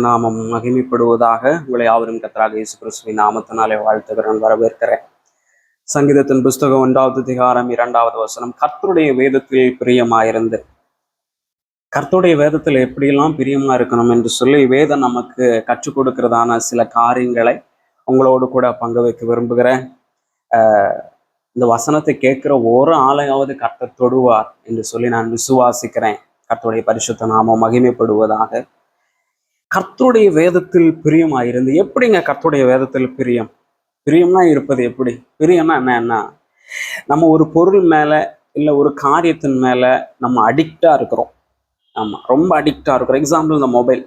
நாமம் மகிமைப்படுவதாக உங்களை யாவரும் கத்தராக இயேசு கிறிஸ்துவின் நாமத்தினாலே வாழ்த்துகிறேன் வரவேற்கிறேன். சங்கீதத்தின் புஸ்தகம் ஒன்றாவது திகாரம் இரண்டாவது வசனம் கர்த்தருடைய வேதத்தில் பிரியமாயிருந்து. கர்த்தருடைய வேதத்தில் எப்படியெல்லாம் பிரியமா இருக்கணும் என்று சொல்லி வேதம் நமக்கு கற்றுக் கொடுக்கிறதான சில காரியங்களை உங்களோடு கூட பங்கு வைக்க விரும்புகிறேன். ஆஹ் இந்த வசனத்தை கேட்கிற ஒரு ஆளையாவது கர்த்தர் தொடுவார் என்று சொல்லி நான் விசுவாசிக்கிறேன். கர்த்தருடைய பரிசுத்த நாமம் மகிமைப்படுவதாக. கர்த்தருடைய வேதத்தில் பிரியமாயிருந்து எப்படிங்க கர்த்தருடைய வேதத்தில் பிரியம்? பிரியம்னா இருப்பது எப்படி? பிரியம்னா என்னன்னா நம்ம ஒரு பொருள் மேலே இல்லை ஒரு காரியத்தின் மேலே நம்ம அடிக்டாக இருக்கிறோம். ஆமாம் ரொம்ப அடிக்டாக இருக்கிறோம். எக்ஸாம்பிள் இந்த மொபைல்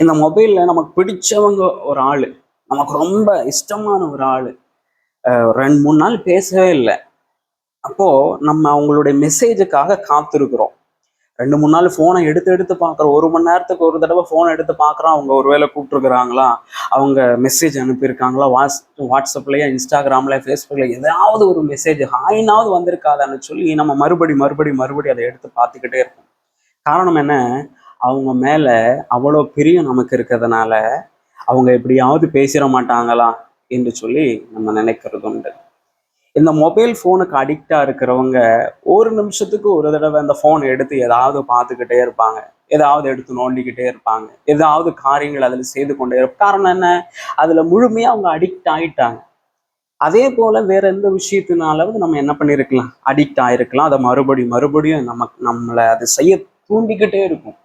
இந்த மொபைலில் நமக்கு பிடிச்சவங்க ஒரு ஆள். நமக்கு ரொம்ப இஷ்டமான ஒரு ஆள். ரெண்டு மூணு நாள் பேசவே இல்லை. அப்போது நம்ம அவங்களுடைய மெசேஜுக்காக காத்திருக்கிறோம். ரெண்டு மூணு நாள் ஃபோனை எடுத்து எடுத்து பார்க்குறோம். ஒரு மணி நேரத்துக்கு ஒரு தடவை ஃபோனை எடுத்து பார்க்குறோம். அவங்க ஒருவேளை கூப்பிட்டுருக்குறாங்களா? அவங்க மெசேஜ் அனுப்பியிருக்காங்களா? வாட்ஸ் வாட்ஸ்அப்லேயே இன்ஸ்டாகிராமில் ஃபேஸ்புக்கில் ஏதாவது ஒரு மெசேஜ் ஹாயினாவது வந்திருக்காதான்னு சொல்லி நம்ம மறுபடி மறுபடி மறுபடி அதை எடுத்து பார்த்துக்கிட்டே இருக்கோம் காரணம் என்ன? அவங்க மேலே அவ்வளோ பிரியம் நமக்கு இருக்கிறதுனால அவங்க எப்படியாவது பேசிட மாட்டாங்களா? என்று சொல்லி நம்ம நினைக்கிறது உண்டு இந்த மொபைல் ஃபோனுக்கு அடிக்டாக இருக்கிறவங்க ஒரு நிமிஷத்துக்கு ஒரு தடவை அந்த ஃபோனை எடுத்து ஏதாவது பார்த்துக்கிட்டே இருப்பாங்க. ஏதாவது எடுத்து நோண்டிக்கிட்டே இருப்பாங்க. ஏதாவது காரியங்கள் அதில் செய்து கொண்டே இருப்பாங்க காரணம் என்ன? அதில் முழுமையாக அவங்க அடிக்ட் ஆகிட்டாங்க அதே போல் வேற எந்த விஷயத்தினாலாவது நம்ம என்ன பண்ணியிருக்கலாம்? அடிக்ட் ஆகிருக்கலாம் அதை மறுபடியும் மறுபடியும் நமக்கு நம்மளை அதை செய்ய தூண்டிக்கிட்டே இருக்கும்.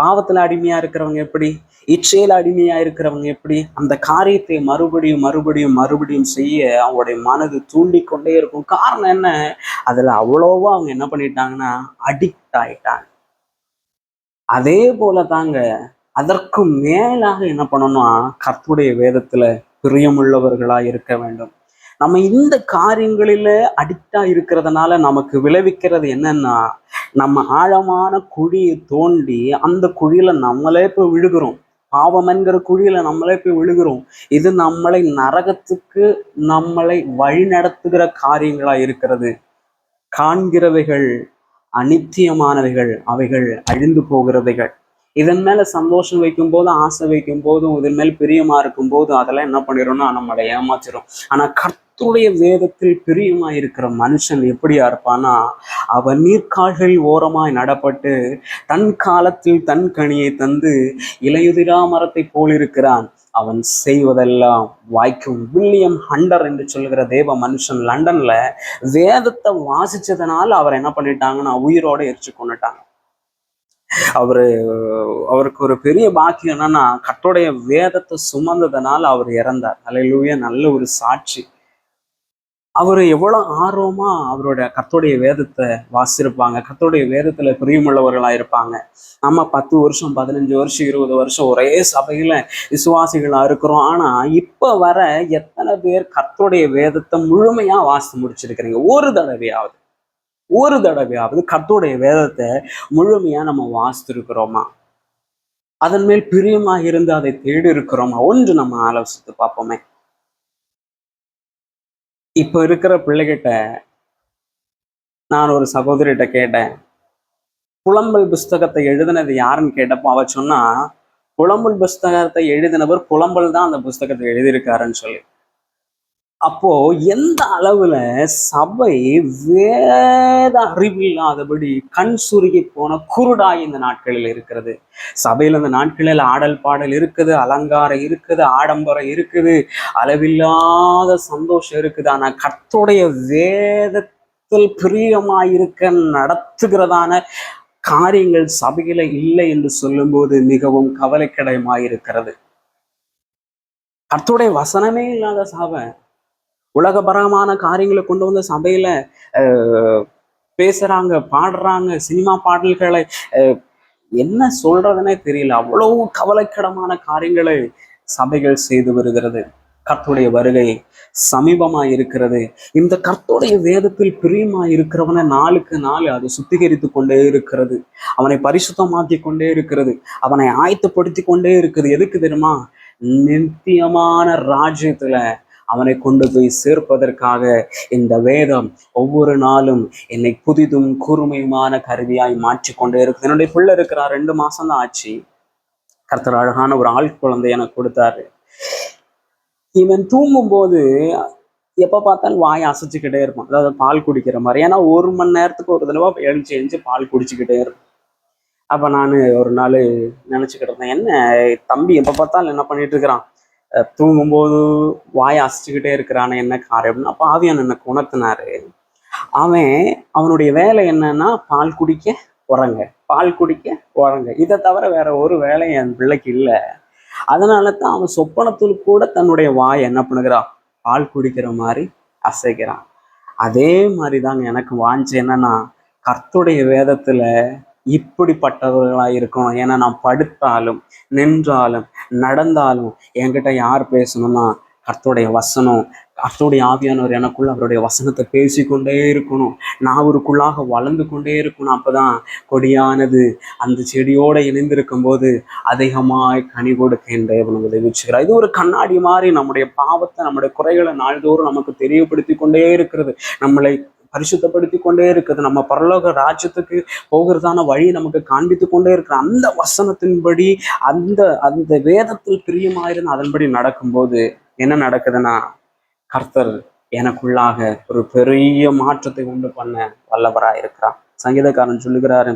பாவத்துல அடிமையா இருக்கிறவங்க எப்படி? இச்சையில அடிமையா இருக்கிறவங்க எப்படி? அந்த காரியத்தை மறுபடியும் மறுபடியும் மறுபடியும் செய்ய அவங்களுடைய மனது தூண்டிக்கொண்டே இருக்கும். காரணம் என்ன? அதுல அவ்வளோவா அவங்க என்ன பண்ணிட்டாங்கன்னா அடிக்ட் ஆயிட்டாங்க. அதே போல தாங்க அதற்கும் மேலாக என்ன பண்ணணும்னா கற்புடைய வேதத்துல பிரியமுள்ளவர்களா இருக்க வேண்டும். நம்ம இந்த காரியங்களில அடிக்டா இருக்கிறதுனால நமக்கு விளைவிக்கிறது என்னன்னா நம்ம ஆழமான குழியை தோண்டி அந்த குழியில நம்மளே போய் விழுகிறோம். பாவம் என்கிற குழியில நம்மளே போய் விழுகிறோம். இது நம்மளை நரகத்துக்கு நம்மளை வழிநடத்துகிற காரியங்களா இருக்கிறது. காண்கிறவைகள் அனித்தியமானவைகள் அவைகள் அழிந்து போகிறவைகள். இதன் மேல சந்தோஷம் வைக்கும் போது ஆசை வைக்கும் போதும் இதன் மேல் பிரியமா இருக்கும் போது அதெல்லாம் என்ன பண்ணிடும்னா நம்மளை ஏமாத்திரும். ஆனா கர்த்தருடைய வேதத்தில் பிரியமா இருக்கிற மனுஷன் எப்படியா இருப்பானா அவன் நீர்க்கால்களில் ஓரமாய் நடப்பட்டு தன் காலத்தில் தன் கனியை தந்து இலையுதிரா மரத்தை போலிருக்கிறான். அவன் செய்வதெல்லாம் வாய்க்கும் வில்லியம் ஹண்டர் என்று சொல்கிற தேவ மனுஷன் லண்டன்ல வேதத்தை வாசிச்சதுனால அவர் என்ன பண்ணிட்டாங்கன்னா உயிரோட எரிச்சு கொண்டுட்டாங்க. அவரு அவருக்கு ஒரு பெரிய பாக்கியம் என்னன்னா கர்த்தருடைய வேதத்தை சுமந்ததுனால அவர் இறந்தார். அலையிலூய நல்ல ஒரு சாட்சி. அவர் எவ்வளவு ஆர்வமா அவரோட கத்தோடைய வேதத்தை வாசிச்சிருப்பாங்க கத்தோடைய வேதத்துல பிரியமுள்ளவர்களா இருப்பாங்க நம்ம பத்து வருஷம் பதினஞ்சு வருஷம் இருபது வருஷம் ஒரே சபையில விசுவாசிகளா இருக்கிறோம். ஆனா இப்ப வர எத்தனை பேர் கத்தோடைய வேதத்தை முழுமையா வாசித்து முடிச்சிருக்கிறீங்க? ஒரு தடவையாவது. ஒரு தடவையாவது கத்தோடைய வேதத்தை முழுமையா நம்ம வாசித்திருக்கிறோமா? அதன் மேல் பிரியமா இருந்து அதை தேடி இருக்கிறோமா ஒன்று நம்ம ஆலோசித்து பார்ப்போமே. இப்ப இருக்கிற பிள்ளைகிட்ட நான் ஒரு சகோதரிகிட்ட கேட்டேன். புலம்பல் புஸ்தகத்தை எழுதினது யாருன்னு கேட்டப்போ அவ சொன்னா புலம்பல் புஸ்தகத்தை எழுதினவர் புலம்பல் தான் அந்த புஸ்தகத்தை எழுதியிருக்காருன்னு சொல்லி. அப்போ எந்த அளவுல சபை வேத அறிவில்லாதபடி கண் சுருகி போன குருடாய் இந்த நாட்களில் இருக்கிறது. சபையில் இந்த நாட்களில் ஆடல் பாடல் இருக்குது அலங்காரம் இருக்குது ஆடம்பரம் இருக்குது அளவில்லாத சந்தோஷம் இருக்குது. ஆனா கர்த்தருடைய வேதத்தில் பிரியமாயிருக்க நடத்துகிறதான காரியங்கள் சபையில இல்லை என்று சொல்லும்போது மிகவும் கவலைக்கிடமாயிருக்கிறது. கர்த்தருடைய வசனமே இல்லாத சபை உலகபரமான காரியங்களை கொண்டு வந்து சபையில பேசுறாங்க பாடுறாங்க சினிமா பாடல்களை அஹ், என்ன சொல்றதுன்னே தெரியல. அவ்வளவு கவலைக்கிடமான காரியங்களை சபைகள் செய்து வருகிறது. கர்த்துடைய வருகை சமீபமா இருக்கிறது. இந்த கர்த்துடைய வேதத்தில் பிரியமா இருக்கிறவனை நாளுக்கு நாள் அது சுத்திகரித்து கொண்டே இருக்கிறது. அவனை பரிசுத்தமாக்கி கொண்டே இருக்கிறது. அவனை ஆயத்தப்படுத்தி கொண்டே இருக்குது. எதுக்கு தெரியுமா? நித்தியமான ராஜ்யத்துல அவனை கொண்டு போய் சேர்ப்பதற்காக இந்த வேதம் ஒவ்வொரு நாளும் என்னை புதிதும் கூர்மையுமான கருவியாய் மாற்றிக்கொண்டே இருக்குது. என்னுடைய பிள்ளை இருக்கிறார். ரெண்டு மாசம் தான் ஆச்சு. கர்த்தர் அழகான ஒரு ஆள் குழந்தை எனக்கு கொடுத்தாரு. இவன் தூங்கும்போது எப்போ பார்த்தாலும் வாய் அசைச்சுக்கிட்டே இருப்பான். அதாவது பால் குடிக்கிற மாதிரி. ஏன்னா ஒரு மணி நேரத்துக்கு ஒரு தடவை எழுச்சி எழுந்து பால் குடிச்சுக்கிட்டே இருப்பான். அப்போ நான் ஒரு நாள் நினச்சிக்கிட்டு இருந்தேன் என்ன தம்பி எப்போ பார்த்தாலும் என்ன பண்ணிட்டு இருக்கிறான்? தூங்கும்போது வாயை அசைச்சுக்கிட்டே இருக்கிறானே என்ன காரியம் அப்படின்னு அப்போ ஆவியான் எனக்கு உணர்த்தினாரு அவன் அவனுடைய வேலை என்னன்னா பால் குடிக்க உறங்க பால் குடிக்க உறங்க. இதை தவிர வேற ஒரு வேலையும் என் பிள்ளைக்கு இல்லை. அதனால தான் அவன் சொப்பனத்தில் கூட தன்னுடைய வாய் என்ன பண்ணுகிறான் பால் குடிக்கிற மாதிரி அசைக்கிறான். அதே மாதிரி தாங்க எனக்கு வாஞ்சு என்னன்னா கர்த்துடைய வேதத்துல இப்படிப்பட்டவர்களா இருக்கணும். ஏன்னா நான் படுத்தாலும் நின்றாலும் நடந்தாலும் என்கிட்ட யார் பேசணும்னா கர்த்தருடைய வசனம் கர்த்தருடைய ஆவியானவர் எனக்குள்ள அவருடைய வசனத்தை பேசிக்கொண்டே இருக்கணும். நான் அவருக்குள்ளாக வளர்ந்து கொண்டே இருக்கணும். அப்பதான் கொடியானது அந்த செடியோட இணைந்திருக்கும் போது அதிகமாய் கனி கொடுக்க என் தேவன் உதவிச்சுக்கிறார் இது ஒரு கண்ணாடி மாதிரி நம்முடைய பாவத்தை நம்முடைய குறைகளை நாள்தோறும் நமக்கு தெரியப்படுத்தி கொண்டே இருக்கிறது. நம்மளை பரிசுத்தப்படுத்தி கொண்டே இருக்குது. நம்ம பரலோக ராஜ்யத்துக்கு போகிறதான வழி நமக்கு காண்பித்து கொண்டே இருக்கிற அந்த வசனத்தின்படி அந்த அந்த வேதத்தில் பிரியமாயிருந்து அதன்படி நடக்கும்போது என்ன நடக்குதுன்னா கர்த்தர் எனக்குள்ளாக ஒரு பெரிய மாற்றத்தை உண்டு பண்ண வல்லவராக இருக்கிறான் சங்கீதக்காரன் சொல்லுகிறாரு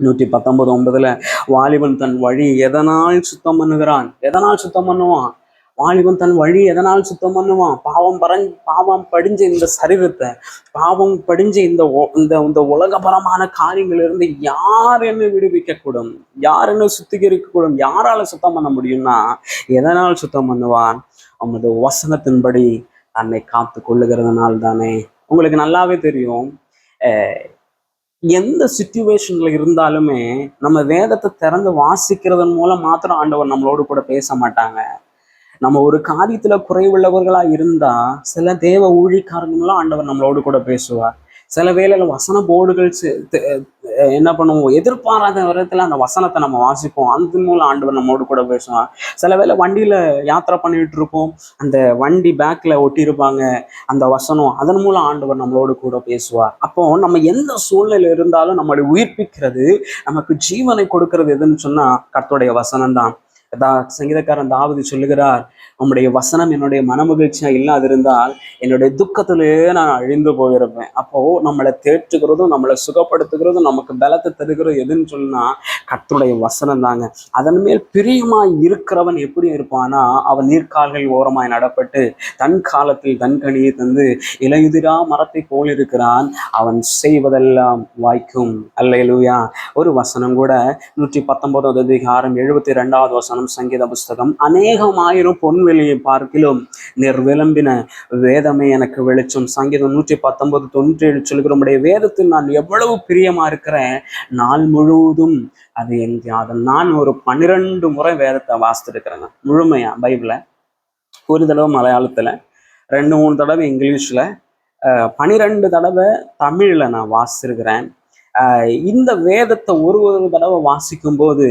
நூற்றி பத்தொன்பது ஒன்பதுல வாலிபன் தன் வழி எதனால் சுத்தம் பண்ணுகிறான்? எதனால் சுத்தம் பண்ணுவான்? வாலிபன் தன் வழி எதனால் சுத்தம் பண்ணுவான்? பாவம் பறஞ் பாவம் படிஞ்ச இந்த சரீரத்தை பாவம் படிஞ்ச இந்த ஒ- இந்த இந்த உலகபரமான காரியங்களிலிருந்து யார் என்ன விடுவிக்க கூடும் யார் என்ன சுத்திகரிக்க கூடும் யாரால சுத்தம் பண்ண முடியும்னா எதனால் சுத்தம் பண்ணுவான்? அவனது வசனத்தின்படி தன்னை காத்து கொள்ளுகிறதுனால தானே. உங்களுக்கு நல்லாவே தெரியும். அஹ் எந்த சுச்சுவேஷன்ல இருந்தாலுமே நம்ம வேதத்தை திறந்து வாசிக்கிறதன் மூலம் மாத்திரம் ஆண்டவர் நம்மளோடு கூட பேச மாட்டாங்க. நம்ம ஒரு காரியத்துல குறைவுள்ளவர்களா இருந்தா சில தேவ ஊழிக்காரங்களும் ஆண்டவர் நம்மளோடு கூட பேசுவார். சில வேளையில வசன போர்டுகள் என்ன பண்ணுவோம்? எதிர்பாராத விதத்துல அந்த வசனத்தை நம்ம வாசிப்போம். அந்த மூலம் ஆண்டவர் நம்மோடு கூட பேசுவார். சில வேளை வண்டியில யாத்திரை பண்ணிட்டு இருப்போம். அந்த வண்டி பேக்ல ஒட்டியிருப்பாங்க. அந்த வசனம் அதன் மூலம் ஆண்டவர் நம்மளோடு கூட பேசுவார். அப்போ நம்ம எந்த சூழ்நிலை இருந்தாலும் நம்மளை உயிர்ப்பிக்கிறது நமக்கு ஜீவனை கொடுக்கறது எதுன்னு சொன்னா கர்த்தோடைய வசனம் தான் தா சங்கீதக்காரன் தாவதி சொல்லுகிறார் உம்முடைய வசனம் என்னுடைய மனமகிழ்ச்சியா இல்லாதிருந்தால் என்னுடைய துக்கத்திலேயே நான் அழிந்து போயிருப்பேன். அப்போ நம்மளை தேற்றுகிறதும் நம்மளை சுகப்படுத்துகிறதும் நமக்கு பலத்தை தருகிறது எதுன்னு சொன்னா கர்த்தருடைய வசனம் தாங்க. அதன் மேல் பிரியமா இருக்கிறவன் எப்படி இருப்பானா? அவன் நீர்க்கால்கள் ஓரமாய் நடப்பட்டு தன் காலத்தில் தன் கனியை தந்து இலையுதிரா மரத்தை போல் இருக்கிறான். அவன் செய்வதெல்லாம் வாய்க்கும். அல்லேலூயா. ஒரு வசனம் கூட நூற்றி பத்தொன்பதாவது அதிகாரம் எழுபத்தி ரெண்டாவது வசனம் சங்கீத புஸ்தகம். அநேகம் ஆயிரம் பொன்வெளியை பார்க்கிலும் நிர்விளம்பின வேதமே எனக்கு வெளிச்சம். சங்கீதம் நூற்றி பத்தொன்பது தொண்ணூற்றி ஏழு சொல்கிறோமுடைய வேதத்தில் நான் எவ்வளவு பிரியமா இருக்கிறேன். நாள் முழுவதும் அது என் தியாகம். நான் ஒரு பன்னிரெண்டு முறை வேதத்தை வாசித்திருக்கிறேங்க. முழுமையா பைபிளை. ஒரு தடவை மலையாளத்துல ரெண்டு மூணு தடவை இங்கிலீஷ்ல பனிரெண்டு தடவை தமிழ்ல நான் வாசிச்சிருக்கிறேன் இந்த வேதத்தை ஒரு ஒரு தடவை வாசிக்கும் போது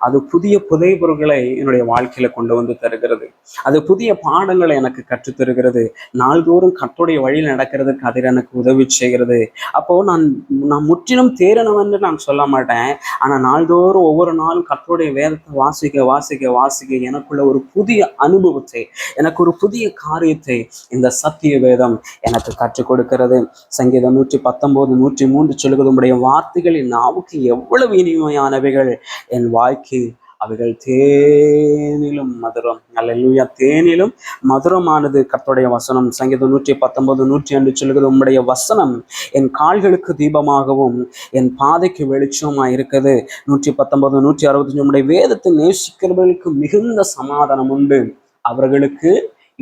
அது புதிய புதைபொருட்களை என்னுடைய வாழ்க்கையில கொண்டு வந்து தருகிறது. அது புதிய பாடங்களை எனக்கு கற்றுத் தருகிறது நாள்தோறும் கர்த்தருடைய வழியில் நடக்கிறதுக்கு அதில் எனக்கு உதவி செய்கிறது. அப்போ நான் நான் முற்றிலும் தேறினவன்னு நான் சொல்ல மாட்டேன். ஆனால் நாள்தோறும் ஒவ்வொரு நாளும் கர்த்தருடைய வேதத்தை வாசிக்க வாசிக்க வாசிக்க எனக்குள்ள ஒரு புதிய அனுபவத்தை எனக்கு ஒரு புதிய காரியத்தை இந்த சத்திய வேதம் எனக்கு கற்றுக் கொடுக்கிறது. சங்கீதம் நூற்றி பத்தொன்பது நூற்றி மூன்று சொல்லுகிறது உடைய வார்த்தைகள் என் நாவுக்கு எவ்வளவு இனிமையானவைகள்? என் வாய்க்கு அவைகள் தேனிலும் மதுரம். அல்லேலூயா. தேனிலும் மதுரமானது. கர்த்தருடைய வசனம் சங்கீதம் நூற்றி பத்தொன்பது நூற்றி அன்று சொல்கிறது உம்முடைய வசனம் என் கால்களுக்கு தீபமாகவும் என் பாதைக்கு வெளிச்சமாக இருக்குது நூற்றி பத்தொன்பது நூற்றி அறுபத்தஞ்சு உம்முடைய வேதத்தை நேசிக்கிறவர்களுக்கு மிகுந்த சமாதானம் உண்டு. அவர்களுக்கு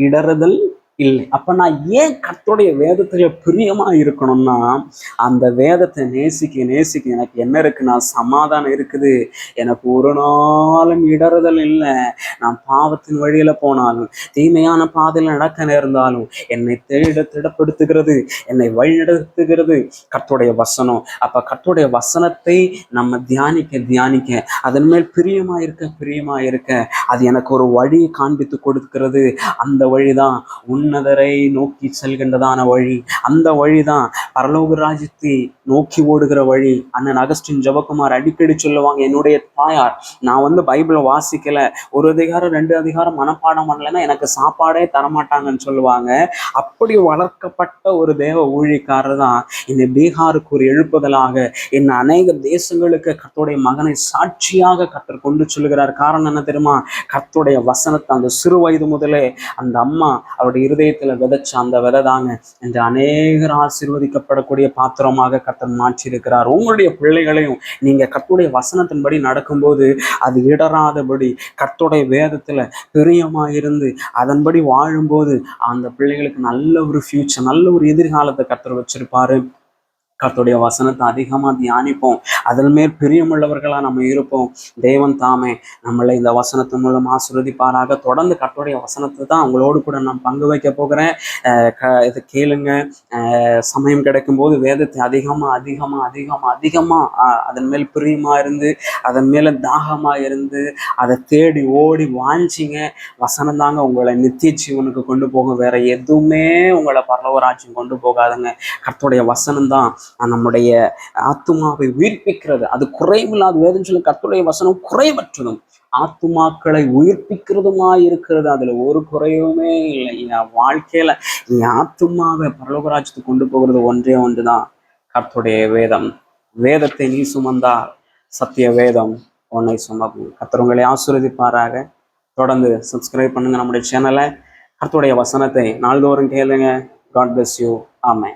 இடறுதல் இல்லை. அப்ப நான் ஏன் கர்த்தருடைய வேதத்தில் பிரியமா இருக்கணும்னா அந்த வேதத்தை நேசிக்க நேசிக்க எனக்கு என்ன இருக்குன்னா சமாதானம் இருக்குது. எனக்கு ஒரு நாளும் இடறுதல் இல்லை. நான் பாவத்தின் வழியில போனாலும் தீமையான பாதையில் நடக்க நேர்ந்தாலும் என்னை தேட திடப்படுத்துகிறது. என்னை வழிநடத்துகிறது. கர்த்தருடைய வசனம். அப்ப கர்த்தருடைய வசனத்தை நம்ம தியானிக்க தியானிக்க அதன் மேல் பிரியமாக இருக்க பிரியமாக இருக்க அது எனக்கு ஒரு வழியை காண்பித்து கொடுக்கிறது. அந்த வழிதான் உன் உன்னதரை நோக்கி செல்கின்றதான வழி. அந்த வழி தான் பரலோக ராஜ்யத்தை நோக்கி ஓடுகிற வழி. அண்ணன் அகஸ்டின் ஜபகுமார் அடிக்கடி சொல்லுவாங்க என்னுடைய தாயார் நான் வந்து பைபிளை வாசிக்கல. ஒரு அதிகாரம் ரெண்டு அதிகாரம் மனப்பாடம் பண்ணலைன்னா எனக்கு சாப்பாடே தரமாட்டாங்கன்னு சொல்லுவாங்க. அப்படி வளர்க்கப்பட்ட ஒரு தேவ ஊழிக்காரர் தான் என்னை பீகாருக்கு ஒரு எழுப்புதலாக என் அநேக தேசங்களுக்கு கத்தோடைய மகனை சாட்சியாக கத்தர் கொண்டு சொல்லுகிறார். காரணம் என்ன தெரியுமா? கத்தோடைய வசனத்தை அந்த சிறு வயது முதலே அந்த அம்மா அவருடைய இருதயத்துல விதைச்ச அந்த விதை தாங்க என்று அநேகர் ஆசீர்வதிக்கப்படக்கூடிய பாத்திரமாக கத்தர் மாற்றியிருக்கிறார். உங்களுடைய பிள்ளைகளையும் நீங்க கத்துடைய வசனத்தின்படி நடக்கும்போது அது இடராதபடி கத்துடைய வேதத்துல பிரியமா இருந்து அதன்படி வாழும்போது அந்த பிள்ளைகளுக்கு நல்ல ஒரு ஃபியூச்சர் நல்ல ஒரு எதிர்காலத்தை கத்தர் வச்சிருப்பாரு. கர்த்துடைய வசனத்தை அதிகமாக தியானிப்போம். அதன் மேல் பிரியமுள்ளவர்களாக நம்ம இருப்போம். தேவன் தாமே நம்மளை இந்த வசனத்தின் மூலம் ஆசீர்வதிப்பாராக. தொடர்ந்து கர்த்துடைய வசனத்தை தான் அவங்களோடு கூட நான் பங்கு வைக்க போகிறேன். க- இதை கேளுங்க. சமயம் கிடைக்கும் போது வேதத்தை அதிகமாக அதிகமா அதிகமாக அதிகமாக அதன் மேல் பிரியமாக இருந்து அதன் மேல தாகமா இருந்து அதை தேடி ஓடி வாஞ்சிங்க. வசனம் தாங்க உங்களை நித்திய ஜீவனுக்கு கொண்டு போகும். வேற எதுவுமே உங்களை பரலவராஜ்யம் கொண்டு போகாதுங்க. கர்த்தருடைய வசனம் தான் நம்முடைய ஆத்துமாவை உயிர்ப்பிக்கிறது. அது குறைவில்லாத வேதம் சொல்லி கர்த்தருடைய வசனம் குறைவற்றதும் ஆத்துமாக்களை உயிர்ப்பிக்கிறதுமா இருக்கிறது அதுல ஒரு குறையுமே இல்லை. என் வாழ்க்கையில என் ஆத்துமாவை பரலோகராஜ்யத்துக்கு கொண்டு போகிறது ஒன்றே ஒன்றுதான். கர்த்துடைய வேதம். வேதத்தை நீ சுமந்தால் சத்திய வேதம் உன்னை சுமக்கும். கர்த்தர் உங்களை ஆசீர்வதிப்பாராக. தொடர்ந்து சப்ஸ்கிரைப் பண்ணுங்க நம்முடைய சேனலை கர்த்துடைய வசனத்தை நாள்தோறும் கேளுங்க. காட் பிளஸ் யூ ஆமே